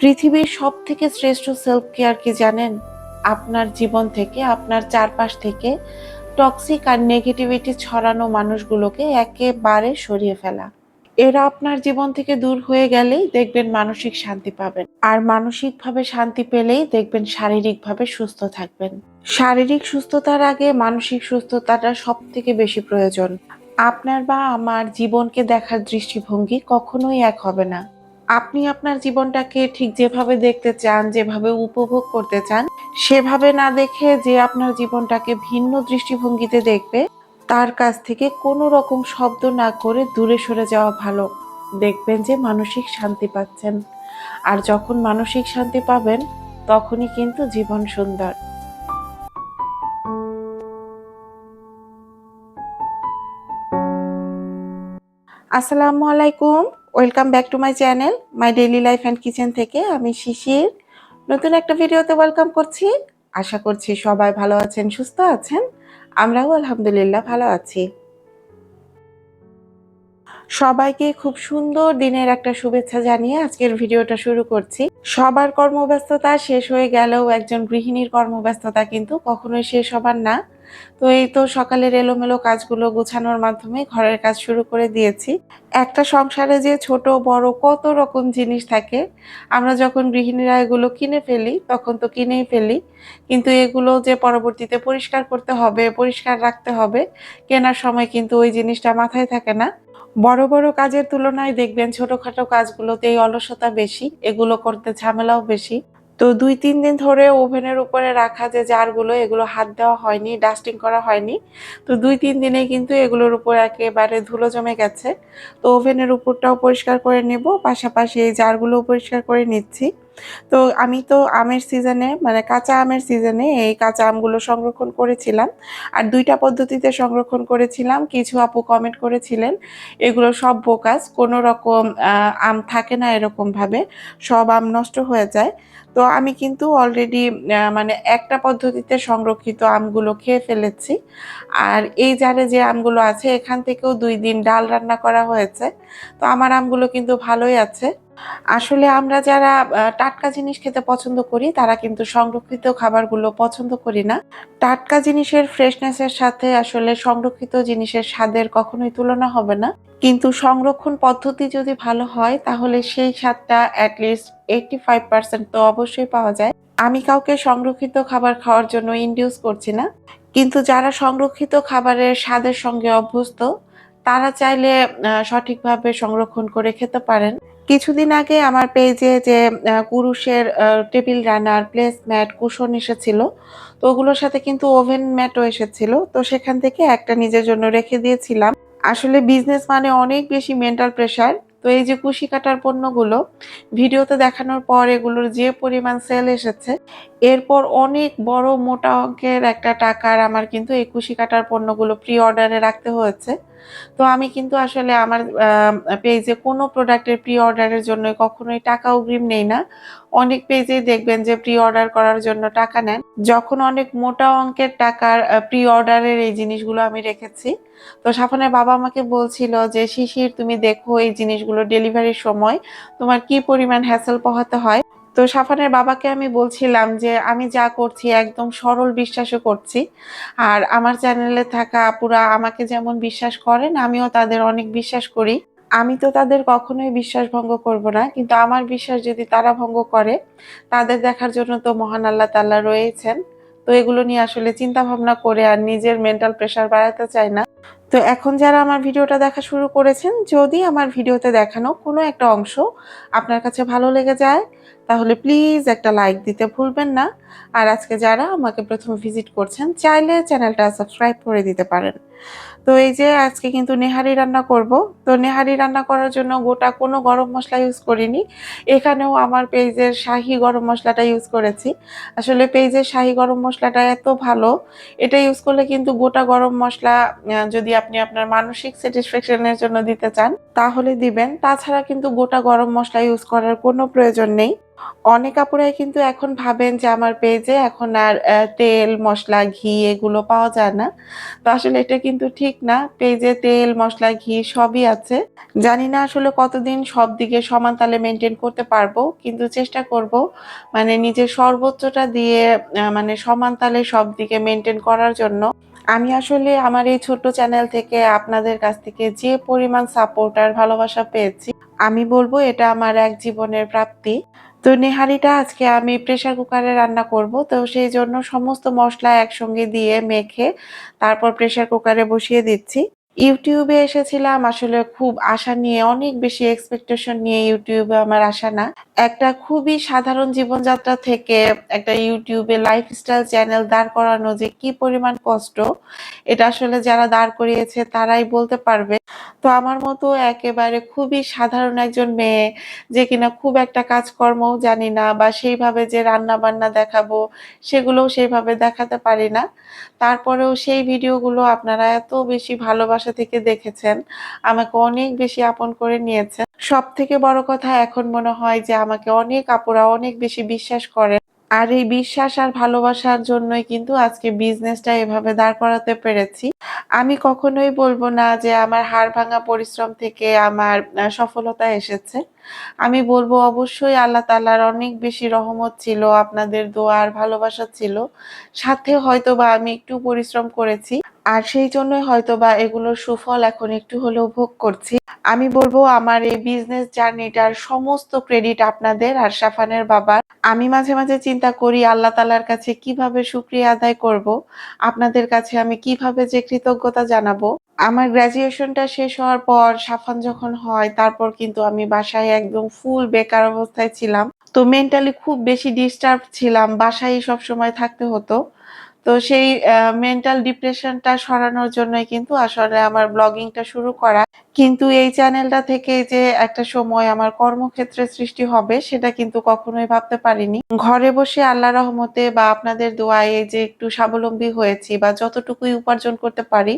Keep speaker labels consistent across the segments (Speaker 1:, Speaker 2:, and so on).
Speaker 1: পৃথিবীর সব থেকে শ্রেষ্ঠ সেলফ কেয়ার কি জানেন? আপনার জীবন থেকে, আপনার চারপাশ থেকে টক্সিক আর নেগেটিভিটি ছড়ানো মানুষগুলোকে একেবারে সরিয়ে ফেলা। এরা আপনার জীবন থেকে দূর হয়ে গেলেই দেখবেন মানসিক শান্তি পাবেন। আর মানসিকভাবে শান্তি পেলেই দেখবেন শারীরিকভাবে সুস্থ থাকবেন। শারীরিক সুস্থতার আগে মানসিক সুস্থতাটা সব থেকে বেশি প্রয়োজন। আপনার বা আমার জীবনকে দেখার দৃষ্টিভঙ্গি কখনোই এক হবে না। আপনি আপনার জীবনটাকে ঠিক যেভাবে দেখতে চান, যেভাবে উপভোগ করতে চান, সেভাবে না দেখে যে আপনার জীবনটাকে ভিন্ন দৃষ্টিভঙ্গিতে দেখবে, তার কাছ থেকে কোনো রকম শব্দ না করে দূরে সরে যাওয়া ভালো। দেখবেন যে মানসিক শান্তি পাচ্ছেন। আর যখন মানসিক শান্তি পাবেন, তখনই কিন্তু জীবন সুন্দর। আসসালামু আলাইকুম। Welcome back to my channel my daily life and kitchen থেকে আমি শিশির। নতুন একটা ভিডিওতে ওয়েলকাম করছি। আশা করছি সবাই ভালো আছেন, সুস্থ আছেন। আমরাও আলহামদুলিল্লাহ ভালো আছি। সবাইকে খুব সুন্দর দিনের একটা শুভেচ্ছা জানিয়ে আজকের ভিডিওটা শুরু করছি। সবার কর্মব্যস্ততা শেষ হয়ে গেলেও একজন গৃহিণীর কর্মব্যস্ততা কিন্তু কখনোই শেষ হবার না। তো এই তো সকালের এলোমেলো কাজগুলো গোছানোর মাধ্যমে ঘরের কাজ শুরু করে দিয়েছি। একটা সংসারে যে ছোট, বড় কত রকম জিনিস থাকে, আমরা যখন গৃহিণীরা এগুলো কিনে ফেলি, তখন তো কিনেই ফেলি। কিন্তু এগুলো যে পরবর্তীতে পরিষ্কার করতে হবে, পরিষ্কার রাখতে হবে, কেনার সময় কিন্তু ওই জিনিসটা মাথায় থাকে না। বড় বড় কাজের তুলনায় দেখবেন ছোটখাটো কাজগুলোতে এই অলসতা বেশি, এগুলো করতে ঝামেলাও বেশি। তো দুই, তিন দিন ধরে ওভেনের উপরে রাখা যে জারগুলো, এগুলো হাত দেওয়া হয়নি, ডাস্টিং করা হয়নি। তো দুই, তিন দিনে কিন্তু এগুলোর উপর একেবারে ধুলো জমে গেছে। তো ওভেনের উপরটাও পরিষ্কার করে নেব, পাশাপাশি এই জারগুলোও পরিষ্কার করে নিচ্ছি। তো আমি তো আমের সিজনে মানে কাঁচা আমের সিজনে এই কাঁচা আমগুলো সংরক্ষণ করেছিলাম। আর দুইটা পদ্ধতিতে সংরক্ষণ করেছিলাম, কিছু আপু কমেন্ট করেছিলেন, এগুলো সব বোকাস, কোনো রকম আম থাকে না এরকমভাবে, সব আম নষ্ট হয়ে যায়। তো আমি কিন্তু অলরেডি মানে একটা পদ্ধতিতে সংরক্ষিত আমগুলো খেয়ে ফেলেছি। আর এই জারে যে আমগুলো আছে, এখান থেকেও দুই দিন ডাল রান্না করা হয়েছে। তো আমার আমগুলো কিন্তু ভালোই আছে। আসলে আমরা যারা টাটকা জিনিস খেতে পছন্দ করি, তারা কিন্তু সংরক্ষিত খাবারগুলো পছন্দ করি না। টাটকা জিনিসের ফ্রেশনেসের সাথে আসলে সংরক্ষিত জিনিসের স্বাদের কখনোই তুলনা হবে না। কিন্তু সংরক্ষণ পদ্ধতি যদি ভালো হয়, তাহলে সেই স্বাদটা অ্যাটলিস্ট এইটটি ফাইভ পার্সেন্ট তো অবশ্যই পাওয়া যায়। আমি কাউকে সংরক্ষিত খাবার খাওয়ার জন্য ইন্ডিউস করছি না। কিন্তু যারা সংরক্ষিত খাবারের স্বাদের সঙ্গে অভ্যস্ত, তারা চাইলে সঠিকভাবে সংরক্ষণ করে খেতে পারেন। কিছুদিন আগে আমার পেজে যে কুরুষের table runner place mat cushion এসেছিল। তো ওগুলোর সাথে কিন্তু ওভেন ম্যাটও এসেছিল। তো সেখান থেকে একটা নিজের জন্য রেখে দিয়েছিলাম। আসলে বিজনেস মানে অনেক বেশি মেন্টাল প্রেশার তো এই যে কুশি কাটার পণ্যগুলো, ভিডিওতে দেখানোর পর এগুলোর যে পরিমাণ সেল এসেছে, এরপর অনেক বড় মোটা অঙ্কের একটা টাকার আমার কিন্তু এই কুশি কাটার পণ্যগুলো প্রি অর্ডারে রাখতে হয়েছে। তো আমি কিন্তু আসলে আমার পেজে কোনো প্রোডাক্টের প্রি অর্ডারের জন্য কখনোই টাকা অগ্রিম নেই না। অনেক পেজেই দেখবেন যে প্রি অর্ডার করার জন্য টাকা নেন। যখন অনেক মোটা অঙ্কের টাকার প্রি অর্ডারের এই জিনিসগুলো আমি রেখেছি। তো সাফনের বাবা আমাকে বলছিল যে, শিশির, তুমি দেখো এই জিনিসগুলো ডেলিভারির সময় তোমার কি পরিমাণ হ্যাসেল পোহাতে হয়? তো সাফানের বাবাকে আমি বলছিলাম যে, আমি যা করছি একদম সরল বিশ্বাসও করছি। আর আমার চ্যানেলে থাকা আপুরা আমাকে যেমন বিশ্বাস করেন, আমিও তাদের অনেক বিশ্বাস করি। আমি তো তাদের কখনোই বিশ্বাস ভঙ্গ করব না, কিন্তু আমার বিশ্বাস যদি তারা ভঙ্গ করে, তাদের দেখার জন্য তো মহান আল্লাহ তাল্লাহ রয়েছেন। তো এগুলো নিয়ে আসলে চিন্তা ভাবনা করে আর নিজের মেন্টাল প্রেশার বাড়াতে চাই না। তো এখন যারা আমার ভিডিওটা দেখা শুরু করেছেন, যদি আমার ভিডিওতে দেখানো কোনো একটা অংশ আপনার কাছে ভালো লেগে যায় তাহলে প্লিজ একটা লাইক দিতে ভুলবেন না। আর আজকে যারা আমাকে প্রথম ভিজিট করছেন, চাইলে চ্যানেলটা সাবস্ক্রাইব করে দিতে পারেন। তো এই যে আজকে কিন্তু নেহারি রান্না করব। তো নেহারি রান্না করার জন্য গোটা কোনো গরম মশলা ইউজ করিনি। এখানেও আমার পেজের শাহি গরম মশলাটা ইউজ করেছি। আসলে পেজের শাহি গরম মশলাটা এত ভালো, এটা ইউজ করলে কিন্তু গোটা গরম মশলা যদি আপনি আপনার মানসিক স্যাটিসফ্যাকশনের জন্য দিতে চান, তাহলে দিবেন। তাছাড়া কিন্তু গোটা গরম মশলা ইউজ করার কোনো প্রয়োজন নেই। অনেক আপুরাই কিন্তু এখন ভাবেন যে আমার পেজে এখন আর তেল, মশলা, ঘি এগুলো পাওয়া যায় না। তো আসলে এটা কিন্তু ঠিক না। পেজে তেল, মশলা, ঘি সবই আছে। জানি না আসলে কতদিন সব দিকে সমান তালে মেনটেন করতে পারব, কিন্তু চেষ্টা করব। মানে নিজের সর্বোচ্চটা দিয়ে মানে সমান তালে সব দিকে মেনটেন করার জন্য। আমি আসলে আমার এই ছোট্ট চ্যানেল থেকে আপনাদের কাছ থেকে যে পরিমাণ সাপোর্ট আর ভালোবাসা পেয়েছি, আমি বলব এটা আমার এক জীবনের প্রাপ্তি। তো নেহারিটা আজকে আমি প্রেশার কুকারে রান্না করব। তো সেই জন্য সমস্ত মশলা একসঙ্গে দিয়ে মেখে তারপর প্রেশার কুকারে বসিয়ে দিচ্ছি। ইউটিউবে এসেছিলাম, আসলে খুব আশা নিয়ে, অনেক বেশি এক্সপেকটেশন নিয়ে ইউটিউবে আমার আশা না। একটা খুবই সাধারণ জীবনযাত্রা থেকে একটা ইউটিউবে লাইফস্টাইল চ্যানেল দাঁড় করানো যে কি পরিমাণ কষ্ট, এটা আসলে যারা দাঁড় করিয়েছে তারাই বলতে পারবে। তো আমার মতো একেবারে খুবই সাধারণ একজন মেয়ে যে কিনা খুব একটা কাজকর্মও জানি না বা সেইভাবে যে রান্না বান্না দেখাবো, সেগুলোও সেইভাবে দেখাতে পারি না। তারপরেও সেই ভিডিওগুলো আপনারা এত বেশি ভালোবাসা থেকে দেখেছেন, আমাকে অনেক বেশি আপন করে নিয়েছেন। সব থেকে বড় কথা এখন মনে হয় যে আমাকে অনেক আপুরা অনেক বেশি বিশ্বাস করেন। আর এই বিশ্বাস আর ভালোবাসার জন্যই কিন্তু আজকে বিজনেসটা এভাবে দাঁড় করাতে পেরেছি। আমি কখনোই বলব না যে আমার হাড় ভাঙা পরিশ্রম থেকে আমার সফলতা এসেছে। আমি বলব অবশ্যই আল্লাহ তালার অনেক বেশি রহমত ছিল, আপনাদের দোয়া আর ভালোবাসা ছিল। সাথে হয়তো বা আমি একটু পরিশ্রম করেছি। আর সেই জন্যই হয়তো বা এগুলোর সুফল এখন একটু হলেও ভোগ করছি। আমি বলব আমার এই বিজনেস জার্নিটার সমস্ত ক্রেডিট আপনাদের আর সাফানের বাবার। আমি মাঝে মাঝে চিন্তা করি, আল্লাহ তালার কাছে কীভাবে শুক্রিয়া আদায় করব? আপনাদের কাছে আমি কীভাবে যে কৃতজ্ঞতা জানাব? আমার গ্রাজুয়েশনটা শেষ হওয়ার পর সাফান যখন হয়, তারপর কিন্তু আমি বাসায় একদম ফুল বেকার অবস্থায় ছিলাম। তো মেন্টালি খুব বেশি ডিস্টার্ব ছিলাম বাসায় সব সময় থাকতে হতো। তো সেই মেন্টাল ডিপ্রেশনটা সরানোর জন্যই কিন্তু আসলে আমার ব্লগিংটা শুরু করা। কিন্তু এই চ্যানেলটা থেকে যে একটা সময় আমার কর্মক্ষেত্রে সৃষ্টি হবে, সেটা কিন্তু কখনোই ভাবতে পারিনি। ঘরে বসে আল্লাহ রহমতে বা আপনাদের দোয়ায় যে একটু স্বাবলম্বী হয়েছি বা যতটুকুই উপার্জন করতে পারি,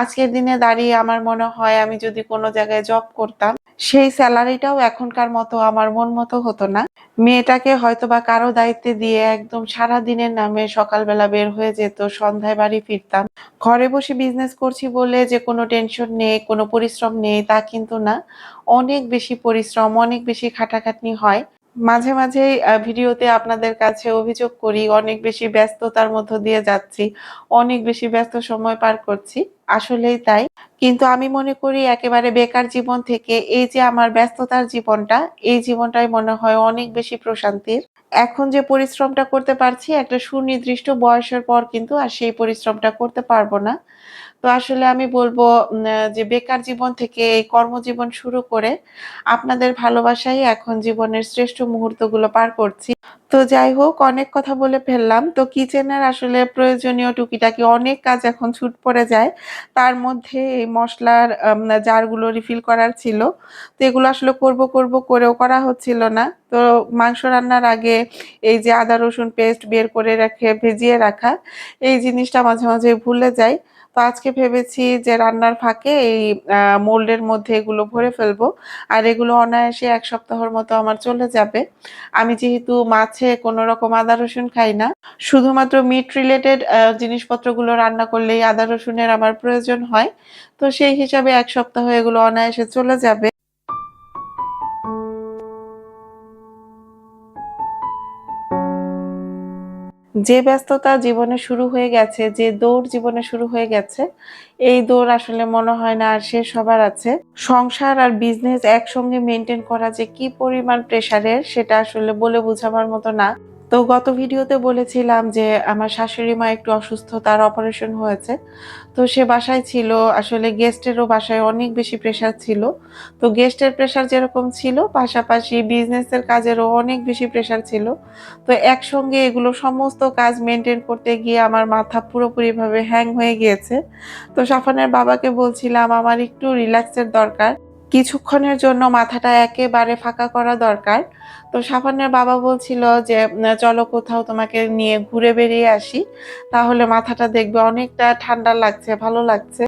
Speaker 1: আজকের দিনে দাঁড়িয়ে আমার মনে হয় আমি যদি কোনো জায়গায় জব করতাম, সেই স্যালারিটাও এখনকার মতো আমার মন মতো হতো না। মেয়েটাকে হয়তো বা কারও দায়িত্বে দিয়ে একদম সারা দিনের নামে সকালবেলা বের হয়ে যেত, সন্ধ্যায় বাড়ি ফিরতাম। ঘরে বসে বিজনেস করছি বলে যে কোনো টেনশন নেই, কোনো পরিশ্রম নেই তা কিন্তু না। অনেক বেশি পরিশ্রম অনেক বেশি খাটাখাটনি হয়। মাঝে আহ, ভিডিওতে আপনাদের কাছে অভিযোগ করি অনেক বেশি ব্যস্ততার মধ্য দিয়ে যাচ্ছি অনেক বেশি ব্যস্ত সময় পার করছি। আসলেই তাই। কিন্তু আমি মনে করি একেবারে বেকার জীবন থেকে এই যে আমার ব্যস্ততার জীবনটা এই জীবনটাই মনে হয় অনেক বেশি প্রশান্তির। এখন যে পরিশ্রমটা করতে পারছি একটা সুনির্দিষ্ট বয়সের পর কিন্তু আর সেই পরিশ্রমটা করতে পারব না। তো আসলে আমি বলব যে বেকার জীবন থেকে এই কর্মজীবন শুরু করে আপনাদের ভালোবাসাই এখন জীবনের শ্রেষ্ঠ মুহূর্তগুলো পার করছি। তো যাই হোক, অনেক কথা বলে ফেললাম। তো কিচেনের আসলে প্রয়োজনীয় টুকিটাকি অনেক কাজ এখন ছুট পড়ে যায়। তার মধ্যে এই মশলার জারগুলো রিফিল করার ছিল। তো এগুলো আসলে করব করব করেও করা হচ্ছিল না। তো মাংস রান্নার আগে এই যে আদা রসুন পেস্ট বের করে রেখে, ভেজিয়ে রাখা, এই জিনিসটা মাঝে মাঝে ভুলে যাই। তো আজকে ভেবেছি যে রান্নার ফাঁকে এই মোল্ডের মধ্যে এগুলো ভরে ফেলব। আর এগুলো অনায়াসে এক সপ্তাহর মতো আমার চলে যাবে। আমি যেহেতু মাছে কোনো রকম আদা রসুন খাই না, শুধুমাত্র মিট রিলেটেড জিনিসপত্রগুলো রান্না করলেই আদা রসুনের আমার প্রয়োজন হয়। তো সেই হিসাবে এক সপ্তাহ এগুলো অনায়াসে চলে যাবে। যে ব্যস্ততা জীবনে শুরু হয়ে গেছে, যে দৌড় জীবনে শুরু হয়ে গেছে, এই দৌড় আসলে মনে হয় না আর শেষ হবার আছে। সংসার আর বিজনেস একসঙ্গে মেনটেন করা যে কি পরিমাণ প্রেসারের সেটা আসলে বলে বোঝাবার মতো না। তো গত ভিডিওতে বলেছিলাম যে আমার শাশুড়ি মা একটু অসুস্থ, তার অপারেশন হয়েছে। তো সে বাসায় ছিল, আসলে গেস্টেরও বাসায় অনেক বেশি প্রেশার ছিল। তো গেস্টের প্রেশার যেরকম ছিল, পাশাপাশি বিজনেসের কাজেরও অনেক বেশি প্রেশার ছিল। তো একসঙ্গে এগুলো সমস্ত কাজ মেনটেন করতে গিয়ে আমার মাথা পুরোপুরিভাবে হ্যাং হয়ে গিয়েছে। তো সাফানের বাবাকে বলছিলাম, আমার একটু রিল্যাক্সের দরকার। কিছুক্ষণের জন্য মাথাটা একেবারে ফাঁকা করা দরকার। তো সাফানের বাবা বলছিল যে চলো কোথাও তোমাকে নিয়ে ঘুরে বেরিয়ে আসি। তাহলে মাথাটা দেখবে অনেকটা ঠান্ডা লাগছে, ভালো লাগছে।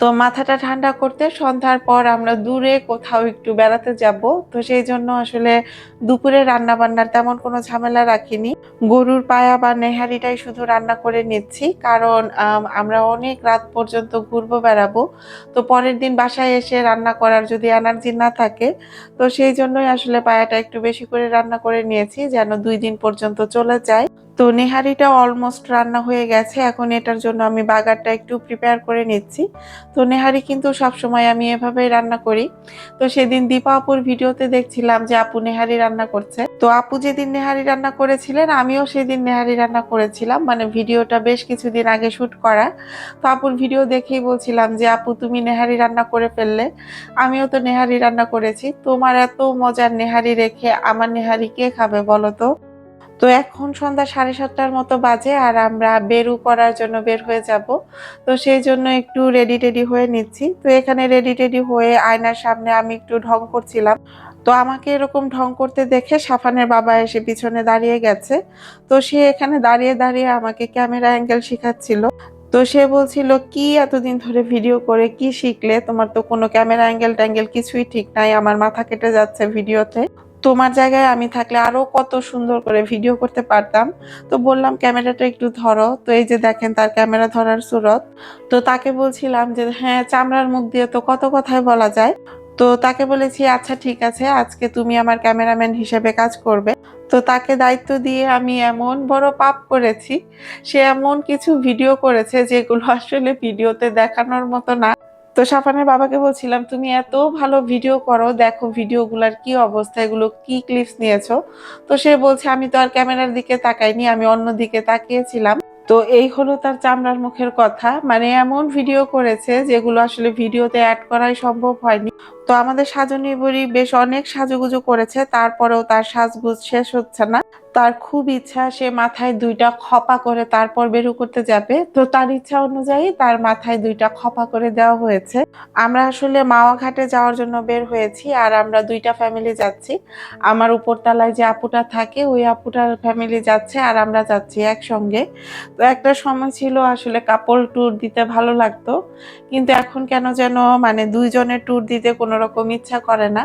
Speaker 1: তো মাথাটা ঠান্ডা করতে সন্ধ্যার পর আমরা দূরে কোথাও একটু বেড়াতে যাব। তো সেই জন্য আসলে দুপুরে রান্না বান্নার তেমন কোনো ঝামেলা রাখিনি। গরুর পায়া বা নেহারিটাই শুধু রান্না করে নিচ্ছি। কারণ আম, আমরা অনেক রাত পর্যন্ত ঘুরবো বেড়াবো। তো পরের দিন বাসায় এসে রান্না করার যদি এনার্জি না থাকে তো সেই জন্যই আসলে পায়াটা একটু বেশি করে রান্না করে নিয়েছি যেন দুই দিন পর্যন্ত চলে যায়। তো নেহারিটা অলমোস্ট রান্না হয়ে গেছে। এখন এটার জন্য আমি বাগারটা একটু প্রিপেয়ার করে নিচ্ছি। তো নেহারি কিন্তু সবসময় আমি এভাবেই রান্না করি। তো সেদিন দীপা আপুর ভিডিওতে দেখছিলাম যে আপু নেহারি রান্না করছে। তো আপু যেদিন নেহারি রান্না করেছিলেন, আমিও সেদিন নেহারি রান্না করেছিলাম। মানে ভিডিওটা বেশ কিছুদিন আগে শুট করা। তো আপুর ভিডিও দেখেই বলছিলাম যে, আপু, তুমি নেহারি রান্না করে ফেললে। আমিও তো নেহারি রান্না করেছি। তোমার এত মজার নেহারি রেখে আমার নেহারি কে খাবে বলো তো? তো এখন সন্ধ্যা সাড়ে সাতটার মতো বাজে আর আমরা বেরু করার জন্য বের হয়ে যাব। তো সেই জন্য একটু রেডি টেডি হয়ে নিচ্ছি। তো এখানে রেডি টেডি হয়ে আয়নার সামনে আমি একটু ঢং করছিলাম। তো আমাকে এরকম ঢং করতে দেখে সাফানের বাবা এসে পিছনে দাঁড়িয়ে গেছে। তো সে এখানে দাঁড়িয়ে দাঁড়িয়ে আমাকে ক্যামেরা অ্যাঙ্গেল শেখাচ্ছিল। তো সে বলছিল, কি এতদিন ধরে ভিডিও করে? কি শিখলে? তোমার তো কোনো ক্যামেরা অ্যাঙ্গেল ট্যাঙ্গেল কিছুই ঠিক নাই। আমার মাথা কেটে যাচ্ছে ভিডিওতে তোমার জায়গায় আমি থাকলে আরও কত সুন্দর করে ভিডিও করতে পারতাম। তো বললাম, ক্যামেরাটা একটু ধরো। তো এই যে দেখেন, তার ক্যামেরা ধরার সুরত। তো তাকে বলছিলাম যে হ্যাঁ চামড়ার মুখ দিয়ে তো কত কথাই বলা যায়। তো তাকে বলেছি আচ্ছা ঠিক আছে, আজকে তুমি আমার ক্যামেরাম্যান হিসেবে কাজ করবে। তো তাকে দায়িত্ব দিয়ে আমি এমন বড় পাপ করেছি, সে এমন কিছু ভিডিও করেছে যেগুলো আসলে ভিডিওতে দেখানোর মতো না। তো সাফানের বাবাকে বলছিলাম, তুমি এত ভালো ভিডিও করো, দেখো ভিডিওগুলোর কি অবস্থা, এগুলো কি ক্লিপস নিয়েছো? তো সে বলছে, আমি তো আর ক্যামেরার দিকে তাকাইনি, আমি অন্য দিকে তাকিয়েছিলাম। তো এই হলো তার চামড়ার মুখের কথা। মানে এমন ভিডিও করেছে যেগুলো আসলে ভিডিওতে অ্যাড করাই সম্ভব হয়নি। তো আমাদের সাজনী বড়ি বেশ অনেক সাজুগুজু করেছে, তারপরেও তার সাজগুজ শেষ হচ্ছে না। তার খুব ইচ্ছা, সে মাথায় দুইটা খপা করে তারপর বেরু করতে যাবে। তো তার ইচ্ছা অনুযায়ী তার মাথায় দুইটা খপা করে দেওয়া হয়েছে। আমরা আসলে মাওয়া ঘাটে যাওয়ার জন্য বের হয়েছি আর আমরা দুইটা ফ্যামিলি যাচ্ছি। আমার উপরতলায় যে আপুটা থাকে, ওই আপুটার ফ্যামিলি যাচ্ছে আর আমরা যাচ্ছি একসঙ্গে। তো একটা সময় ছিল আসলে কাপল ট্যুর দিতে ভালো লাগতো। কিন্তু এখন কেন যেন মানে দুইজনের ট্যুর দিতে কোনো রকম ইচ্ছা করে না।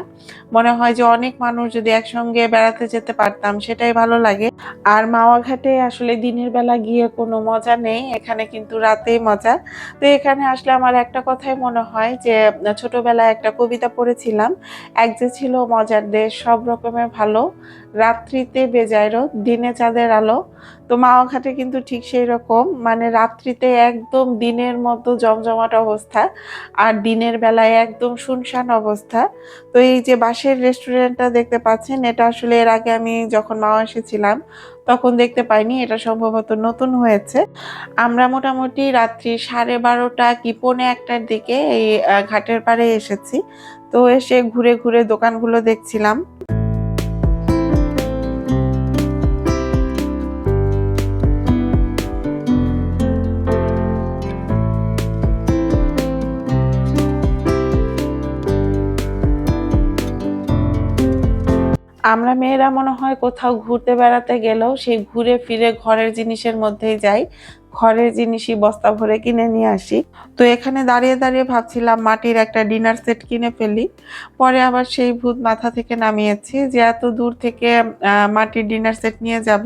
Speaker 1: মনে হয় যে অনেক মানুষ যদি একসঙ্গে বেড়াতে যেতে পারতাম, সেটাই ভালো লাগে। আর মাওয়া ঘাটে আসলে দিনের বেলা গিয়ে কোনো মজা নেই, এখানে কিন্তু রাতেই মজা। তো এখানে আসলে আমার একটা কথাই মনে হয় যে, ছোটবেলায় একটা কবিতা পড়েছিলাম, এক যে ছিল মজার দেশ, সব রকমের ভালো। রাত্রিতে বেজায় রোদ, দিনে চাঁদের আলো। তো মাওয়া ঘাটে কিন্তু ঠিক সেই রকম। মানে রাত্রিতে একদম দিনের মতো জমজমাট অবস্থা আর দিনের বেলায় একদম শুনশান অবস্থা। তো এই যে বাঁশের রেস্টুরেন্টটা দেখতে পাচ্ছেন, এটা আসলে এর আগে আমি যখন মাওয়া এসেছিলাম, তখন দেখতে পাইনি। এটা সম্ভবত নতুন হয়েছে। আমরা মোটামুটি রাত্রি সাড়ে বারোটা কি পৌনে একটার দিকে এই ঘাটের পাড়ে এসেছি। তো এসে ঘুরে ঘুরে দোকানগুলো দেখছিলাম। আমরা মেয়েরা মনে হয় কোথাও ঘুরতে বেড়াতে গেলেও সেই ঘুরে ফিরে ঘরের জিনিসের মধ্যেই যাই। ঘরের জিনিসই বস্তা ভরে কিনে নিয়ে আসি। তো এখানে দাঁড়িয়ে দাঁড়িয়ে ভাবছিলাম মাটির একটা ডিনার সেট কিনে ফেলি। পরে আবার সেই ভূত মাথা থেকে নামিয়েছি যে এত দূর থেকে মাটির ডিনার সেট নিয়ে যাব।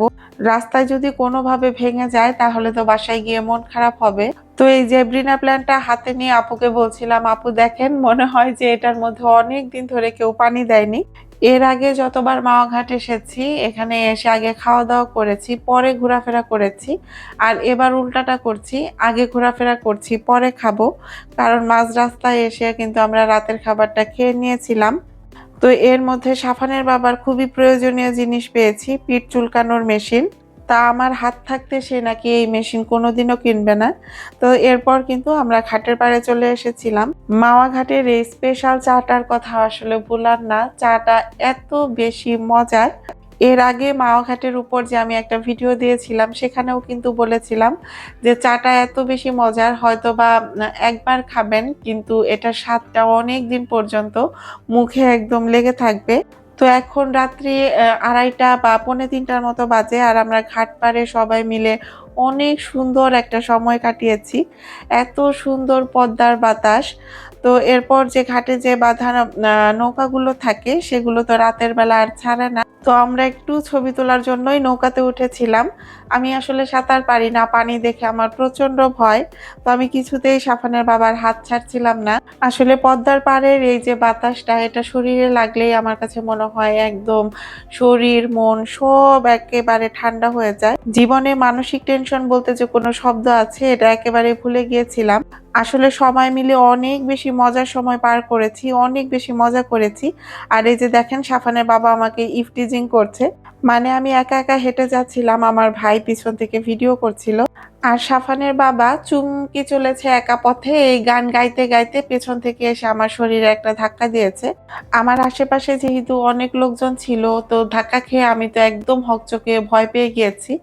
Speaker 1: রাস্তায় যদি কোনোভাবে ভেঙে যায় তাহলে তো বাসায় গিয়ে মন খারাপ হবে। তো এই জেব্রিনা প্ল্যানটা হাতে নিয়ে আপুকে বলছিলাম, আপু দেখেন, মনে হয় যে এটার মধ্যে অনেক দিন ধরে কেউ পানি দেয়নি। এর আগে যতবার মাওয়া ঘাট এসেছি, এখানে এসে আগে খাওয়া দাওয়া করেছি, পরে ঘোরাফেরা করেছি। আর এবার উল্টাটা করছি, আগে ঘোরাফেরা করছি, পরে খাব। কারণ মাঝ রাস্তায় এসে কিন্তু আমরা রাতের খাবারটা খেয়ে নিয়েছিলাম। তো এর মধ্যে সাফানের বাবার খুবই প্রয়োজনীয় জিনিস পেয়েছি, পিঠ চুলকানোর মেশিন। তা আমার হাত থাকতে সে নাকি এই মেশিন কোনোদিনও কিনবে না। তো এরপর কিন্তু আমরা ঘাটের পাড়ে চলে এসেছিলাম। মাওয়া ঘাটের এই স্পেশাল চাটার কথা আসলে ভুলার না। চাটা এত বেশি মজার। এর আগে মাওয়া ঘাটের উপর যে আমি একটা ভিডিও দিয়েছিলাম, সেখানেও কিন্তু বলেছিলাম যে চাটা এত বেশি মজার হয়তো বা একবার খাবেন, কিন্তু এটার স্বাদটা অনেক দিন পর্যন্ত মুখে একদম লেগে থাকবে। তো এখন রাত্রি আড়াইটা বা পৌনে তিনটার মতো বাজে, আর আমরা ঘাট পাড়ে সবাই মিলে অনেক সুন্দর একটা সময় কাটিয়েছি। এত সুন্দর পদ্মার বাতাস তো এরপর যে ঘাটে যে বাঁধা নৌকাগুলো থাকে, সেগুলো তো রাতের বেলা আর ছাড়ে না। তো আমরা একটু ছবি তোলার জন্যই নৌকাতে উঠেছিলাম। আমি আসলে সাঁতার পারি না, পানি দেখে আমার প্রচণ্ড ভয়। তো আমি কিছুতেই সাফানের বাবার হাত ছাড়ছিলাম না। আসলে পদ্মার পাড়ের এই যে বাতাসটা, এটা শরীরে লাগলেই আমার কাছে মনে হয় একদম শরীর, মন সব একেবারে ঠান্ডা হয়ে যায়। জীবনে মানসিক টেনশন বলতে যে কোনো শব্দ আছে, এটা একেবারে ভুলে গিয়েছিলাম। আসলে সবাই মিলে অনেক বেশি মজার সময় পার করেছি, অনেক বেশি মজা করেছি। আর এই যে দেখেন, সাফানের বাবা আমাকে ইফটিজিং করছে। মানে আমি একা একা হেঁটে যাচ্ছিলাম আমার ভাই পিছন থেকে ভিডিও করছিল। আর সাফানের বাবা চুমকি চলেছে একা পথে, এই গান গাইতে গাইতে পেছন থেকে এসে আমার শরীরে একটা ধাক্কা দিয়েছে। আমার আশেপাশে যেহেতু অনেক লোকজন ছিল, তো ধাক্কা খেয়ে আমি তো একদম হকচকে ভয় পেয়ে গিয়েছি।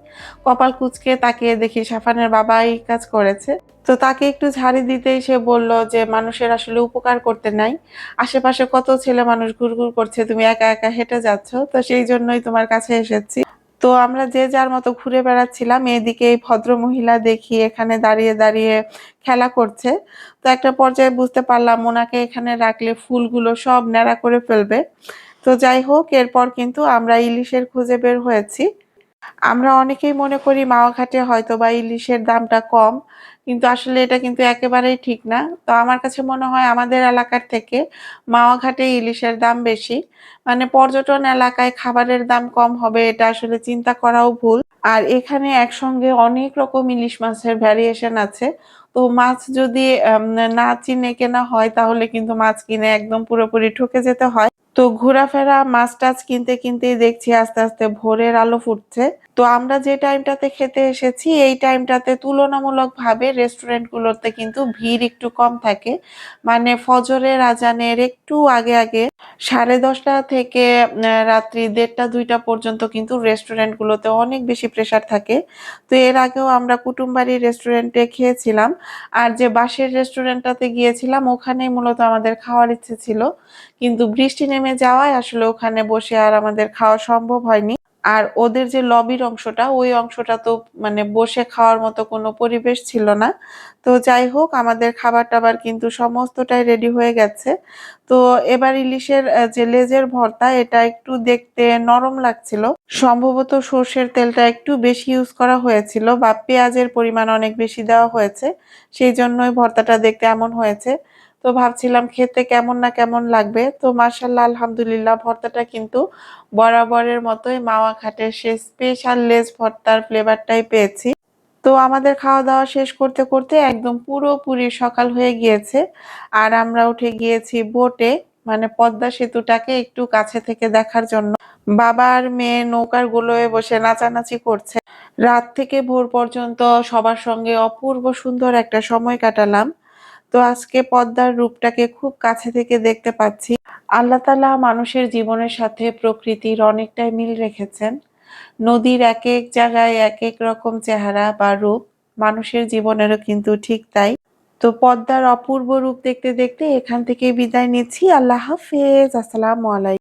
Speaker 1: কপাল কুচকে তাকিয়ে দেখি সাফানের বাবা এই কাজ করেছে। তো তাকে একটু ঝাড়ি দিতেই সে বলল যে, মানুষের আসলে উপকার করতে নাই। আশেপাশে কত ছেলে মানুষ ঘুরঘুর করছে, তুমি একা একা হেঁটে যাচ্ছ, তো সেই জন্যই তোমার কাছে এসেছি। তো আমরা যে যার মতো ঘুরে বেড়াচ্ছিলাম, এদিকে এই ভদ্র মহিলা দেখি এখানে দাঁড়িয়ে দাঁড়িয়ে খেলা করছে। তো একটা পর্যায়ে বুঝতে পারলাম ওনাকে এখানে রাখলে ফুলগুলো সব ন্যাড়া করে ফেলবে। তো যাই হোক, এরপর কিন্তু আমরা ইলিশের খুঁজে বের হয়েছি। আমরা অনেকেই মনে করি মাওয়াঘাটে হয়তো বা ইলিশের দামটা কম। কিন্তু আসলে এটা কিন্তু একেবারেই ঠিক না। তো আমার কাছে মনে হয় আমাদের এলাকার থেকে মাওয়াঘাটে ইলিশের দাম বেশি। মানে পর্যটন এলাকায় খাবারের দাম কম হবে এটা আসলে চিন্তা করাও ভুল। আর এখানে একসঙ্গে অনেক রকম ইলিশ মাছের ভ্যারিয়েশন আছে। তো মাছ যদি না চিনে কেনা হয় তাহলে কিন্তু মাছ কিনে একদম পুরোপুরি ঠকে যেতে হয়। তো ঘোরাফেরা মাছ টাছ কিনতে কিনতেই দেখছি আস্তে আস্তে ভোরের আলো ফুটছে। তো আমরা যে টাইমটাতে খেতে এসেছি, এই টাইমটাতে তুলনামূলক ভাবে রেস্টুরেন্ট গুলোতে কিন্তু ভিড় একটু কম থাকে। মানে ফজরের আজানের একটু আগে আগে সাড়ে দশটা থেকে রাত্রি দেড়টা, দুইটা পর্যন্ত কিন্তু রেস্টুরেন্ট গুলোতে অনেক বেশি প্রেসার থাকে। তো এর আগেও আমরা কুটুমবাড়ি রেস্টুরেন্টে খেয়েছিলাম। আর যে বাসের রেস্টুরেন্টটাতে গিয়েছিলাম, ওখানেই মূলত আমাদের খাওয়ার ইচ্ছে ছিল। কিন্তু বৃষ্টি নেমে যাওয়ায় আসলে ওখানে বসে আর আমাদের খাওয়া সম্ভব হয়নি। আর ওদের যে লবির অংশটা, ওই অংশটা তো মানে বসে খাওয়ার মতো কোনো পরিবেশ ছিল না। তো যাই হোক, আমাদের খাবার টাবার কিন্তু সমস্তটাই রেডি হয়ে গেছে। তো এবার ইলিশের যে লেজের ভর্তা, এটা একটু দেখতে নরম লাগছিল। সম্ভবত সর্ষের তেলটা একটু বেশি ইউজ করা হয়েছিল বা পেঁয়াজের পরিমাণ অনেক বেশি দেওয়া হয়েছে। সেই জন্যই ভর্তাটা দেখতে এমন হয়েছে। তো ভাবছিলাম খেতে কেমন না কেমন লাগবে। তো মার্শাল্লাহ আলহামদুলিল্লাহ, ভর্তাটা কিন্তু বরাবরের মতোই মাওয়া ঘাটের সে স্পেশাল লেস ভর্তার ফ্লেভারটাই পেয়েছি। তো আমাদের খাওয়া দাওয়া শেষ করতে করতে একদম পুরোপুরি সকাল হয়ে গিয়েছে। আর আমরা উঠে গিয়েছি বোটে মানে পদ্মা সেতুটাকে একটু কাছে থেকে দেখার জন্য। বাবা আর মেয়ে নৌকার গুলোয় বসে নাচানাচি করছে। রাত থেকে ভোর পর্যন্ত সবার সঙ্গে অপূর্ব সুন্দর একটা সময় কাটালাম। তো আজকে পদ্মার রূপটাকে খুব কাছে থেকে দেখতে পাচ্ছি। আল্লাহ তালা মানুষের জীবনের সাথে প্রকৃতির অনেকটাই মিল রেখেছেন। নদীর এক এক জায়গায় এক এক রকম চেহারা বা রূপ মানুষের জীবনেরও কিন্তু ঠিক তাই। তো পদ্মার অপূর্ব রূপ দেখতে দেখতে এখান থেকে বিদায় নিচ্ছি। আল্লাহ হাফেজ। আসসালামু আলাইকুম